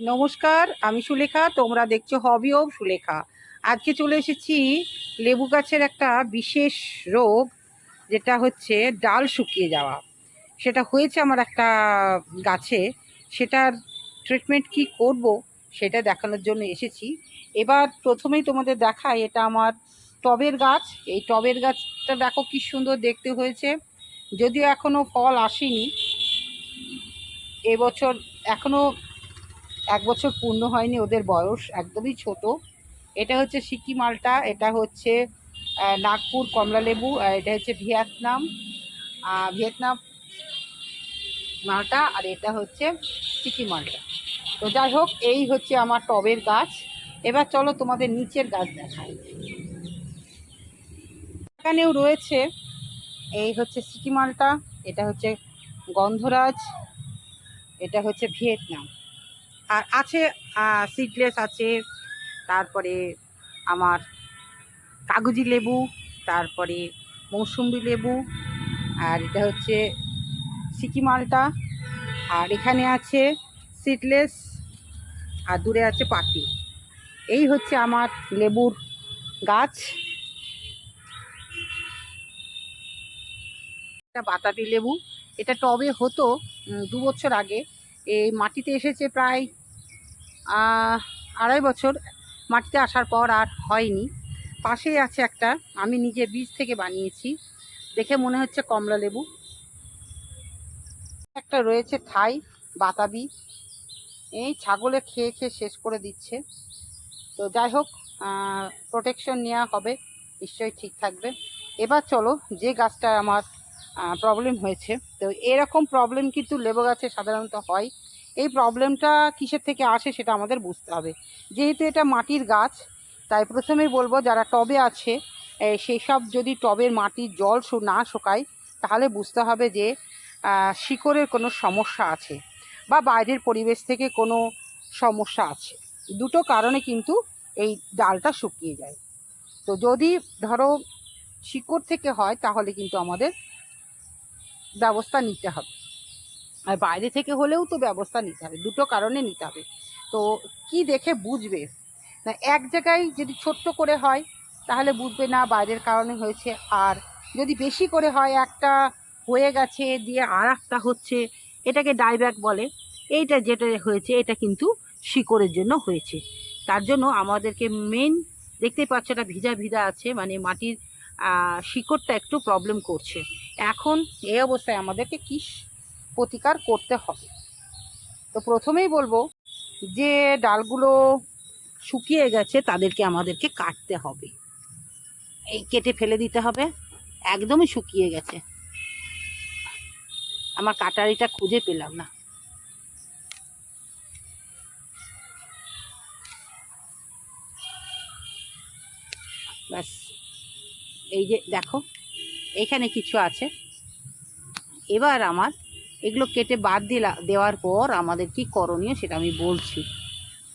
নমস্কার, আমি সুলেখা, তোমরা দেখছ হবি অফ সুলেখা। আজকে চলে এসেছি লেবু গাছের একটা বিশেষ রোগ, যেটা হচ্ছে ডাল শুকিয়ে যাওয়া। সেটা হয়েছে আমার একটা গাছে, সেটার ট্রিটমেন্ট কি করব সেটা দেখানোর জন্য এসেছি। এবার প্রথমেই তোমাদের দেখাই, এটা আমার টবের গাছ। এই টবের গাছটা দেখো কি সুন্দর দেখতে হয়েছে। যদিও এখনও ফল আসেনি, এবছর এখনও এক বছর পূর্ণ হয়নি, ওদের বয়স একদমই ছোট। এটা হচ্ছে সিকি মালটা এটা হচ্ছে নাগপুর কমলা লেবু আর এটা হচ্ছে ভিয়েতনাম। ভিয়েতনাম মালটা, আর এটা হচ্ছে সিকি মালটা। তো যাই হোক, এই হচ্ছে আমার টবের গাছ। এবার চলো তোমাদের নিচের গাছ দেখাই। এখানেও রয়েছে, এই হচ্ছে সিকি মালটা, এটা হচ্ছে গন্ধরাজ, এটা হচ্ছে ভিয়েতনাম। আর আছে সিডলেস আছে, তারপরে আমার কাগজি লেবু, তারপরে মৌসুম্বি লেবু, আর এটা হচ্ছে সিকি মালটা, আর এখানে আছে সিডলেস আর দূরে আছে পাতি। এই হচ্ছে আমার লেবুর গাছ। এটা বাতাবি লেবু। এটা টবে হতো দু বছর আগে। এই মাটিতে এসেছে প্রায় আড়াই বছর। মাটিতে আসার পর আর হয়নি। পাশেই আছে একটা, আমি নিজে বীজ থেকে বানিয়েছি। দেখে মনে হচ্ছে কমলা লেবু। একটা রয়েছে থাই, বাতাবি। এই ছাগলে খেয়ে খেয়ে শেষ করে দিচ্ছে। তো যাই হোক প্রোটেকশন নেওয়া হবে। নিশ্চয়ই ঠিক থাকবে। এবার চলো, যে গাছটা আমার প্রবলেম হয়েছে। তো এরকম প্রবলেম কিন্তু লেবু গাছে সাধারণত হয়। এই প্রবলেমটা কিসের থেকে আসে সেটা আমাদের বুঝতে হবে। যেহেতু এটা মাটির গাছ, তাই প্রথমেই বলব যারা টবে আছে সেই সব যদি টবের মাটির জল না শোকায়, তাহলে বুঝতে হবে যে শিকড়ের কোনো সমস্যা আছে বা বাইরের পরিবেশ থেকে কোনো সমস্যা আছে। দুটো কারণে কিন্তু এই ডালটা শুকিয়ে যায়। তো যদি ধরো শিকড় থেকে হয়, তাহলে কিন্তু আমাদের ব্যবস্থা নিতে হবে। আর বাইরে থেকে হলেও তো ব্যবস্থা নিতে হবে, দুটো কারণে নিতে হবে। তো কি দেখে বুঝবে? না, এক জায়গায় যদি ছোট্ট করে হয়, তাহলে বুঝবে না বাইরের কারণে হয়েছে। আর যদি বেশি করে হয়, একটা হয়ে গেছে, দিয়ে আর একটা হচ্ছে, এটাকে ডাইব্যাক বলে। এইটা যেটা হয়েছে, এটা কিন্তু শিকড়ের জন্য হয়েছে। তার জন্য আমাদেরকে মেন দেখতেই পাচ্ছ, এটা ভিজা ভিজা আছে মানে মাটির শিকড়টা একটু প্রবলেম করছে। এখন এই অবস্থায় আমাদেরকে কি প্রতিকার করতে হবে? তো প্রথমেই বলব যে ডালগুলো শুকিয়ে গেছে তাদেরকে আমাদেরকে কাটতে হবে। এই কেটে ফেলে দিতে হবে। একদমই শুকিয়ে গেছে। আমার কাটারিটা খুঁজে পেলাম না। ব্যাস। এই যে দেখো এইখানে কিছু আছে। এবার আমার এগুলো কেটে বাদ দিলা, দেওয়ার পর আমাদের কি করণীয় সেটা আমি বলছি।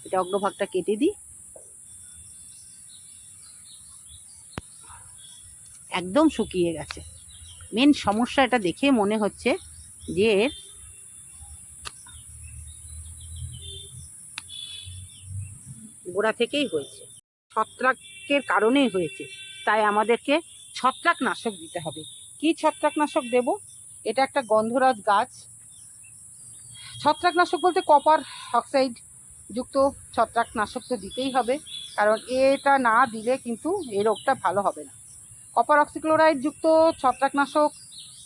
এটা অগ্রভাগটা কেটে দিই। একদম শুকিয়ে গেছে। মেন সমস্যা এটা দেখে মনে হচ্ছে যে গোড়া থেকেই হয়েছে। ছত্রাকের কারণেই হয়েছে। তাই আমাদেরকে ছত্রাকনাশক দিতে হবে। কি ছত্রাকনাশক দেব? এটা একটা গন্ধরাজ গাছ। ছত্রাকনাশক বলতে কপার অক্সাইড যুক্ত ছত্রাকনাশক তো দিতেই হবে, কারণ এটা না দিলে কিন্তু এই রোগটা ভালো হবে না। কপার অক্সিক্লোরাইড যুক্ত ছত্রাকনাশক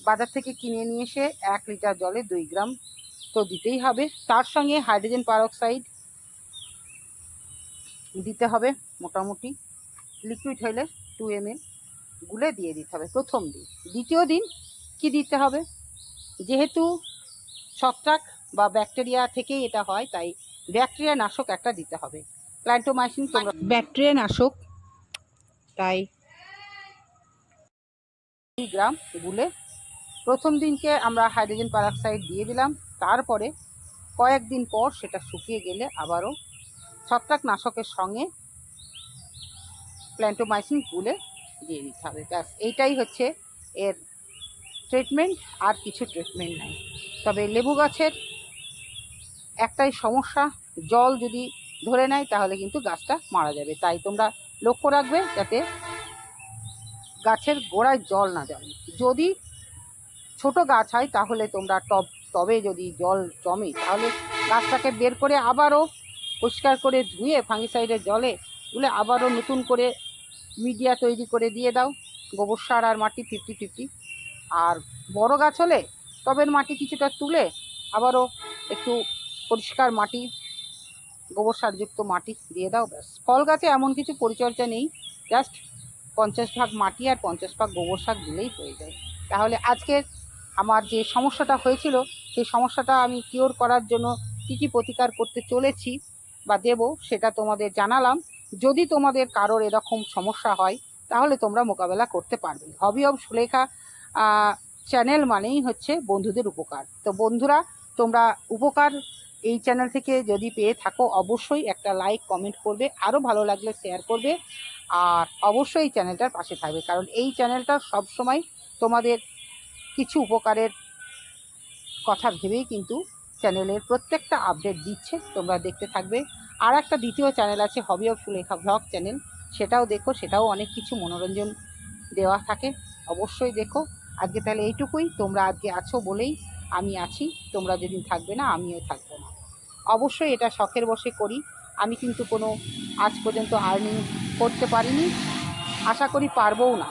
বাজার থেকে কিনে নিয়ে এসে এক লিটার জলে দুই গ্রাম তো দিতেই হবে। তার সঙ্গে হাইড্রোজেন পারঅক্সাইড দিতে হবে মোটামুটি। লিকুইড হলে টু এম গুলে দিয়ে দিতে হবে প্রথম দিন। দ্বিতীয় দিন কি দিতে হবে? যেহেতু ছত্রাক বা ব্যাকটেরিয়া থেকেই এটা হয় তাই ব্যাকটেরিয়া নাশক একটা দিতে হবে। প্ল্যান্টোমাইসিন তোমরা ব্যাকটেরিয়া নাশক তাই দুই গ্রাম গুলে প্রথম দিনকে আমরা হাইড্রোজেন পারঅক্সাইড দিয়ে দিলাম। তারপরে কয়েকদিন পর সেটা শুকিয়ে গেলে আবারও ছত্রাকনাশকের সঙ্গে প্ল্যান্টোমাইসিন গুলে দিয়ে দিতে হবে ব্যাস এইটাই হচ্ছে এর ট্রিটমেন্ট আর কিছু ট্রিটমেন্ট নাই। তবে লেবু গাছের একটাই সমস্যা, জল যদি ধরে নেয়, তাহলে কিন্তু গাছটা মারা যাবে। তাই তোমরা লক্ষ্য রাখবে যাতে গাছের গোড়ায় জল না জমে। যদি ছোট গাছ হয়, তাহলে তোমরা টব, টবে যদি জল জমে, তাহলে গাছটাকে বের করে আবারও পরিষ্কার করে ধুয়ে ফাঙ্গিসাইডের জলে তুলে আবারও নতুন করে মিডিয়া তৈরি করে দিয়ে দাও। গোবর সার আর মাটি ফিফটি ফিফটি। আর বড় গাছ হলে টবের মাটি কিছুটা তুলে আবারও একটু পরিষ্কার মাটি, গোবর সারযুক্ত মাটি দিয়ে দাও, ব্যাস। ফল গাছে এমন কিছু পরিচর্যা নেই, জাস্ট পঞ্চাশ ভাগ মাটি আর পঞ্চাশ ভাগ গোবর সার দিলেই হয়ে যায়। তাহলে আজকের আমার যে সমস্যাটা হয়েছিল, সেই সমস্যাটা আমি কিওর করার জন্য কী কী প্রতিকার করতে চলেছি বা দেব সেটা তোমাদের জানালাম। যদি তোমাদের কারোর এরকম সমস্যা হয়, তাহলে তোমরা মোকাবেলা করতে পারবে। হবি অব সুলেখা চ্যানেল মানেই হচ্ছে বন্ধুদের উপকার। তো বন্ধুরা, তোমরা উপকার এই চ্যানেল থেকে যদি পেয়ে থাকো, অবশ্যই একটা লাইক, কমেন্ট করবে আরও ভালো লাগলে শেয়ার করবে, আর অবশ্যই এই চ্যানেলটার পাশে থাকবে, কারণ এই চ্যানেলটা সবসময় তোমাদের কিছু উপকারের কথা ভেবেই কিন্তু চ্যানেলের প্রত্যেকটা আপডেট দিচ্ছে, তোমরা দেখতে থাকবে। আর একটা দ্বিতীয় চ্যানেল আছে hobby of Sulekha vlog channel সেটাও দেখো, সেটাও অনেক কিছু মনোরঞ্জন দেওয়া থাকে। অবশ্যই দেখো। আজকে তাহলে এইটুকুই। তোমরা আজকে আছো বলেই আমি আছি। তোমরা যেদিন থাকবে না, আমিও থাকব না। অবশ্যই এটা শখের বসে করি। আমি কিন্তু কোনো আজ পর্যন্ত আর্নিং করতে পারিনি। আশা করি পারবও না,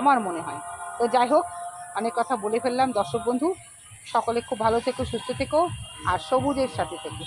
আমার মনে হয়। তো যাই হোক, অনেক কথা বলে ফেললাম। দর্শক বন্ধু, সকলে খুব ভালো থেকো, সুস্থ থেকো, আর সবুজের সাথে থেকো।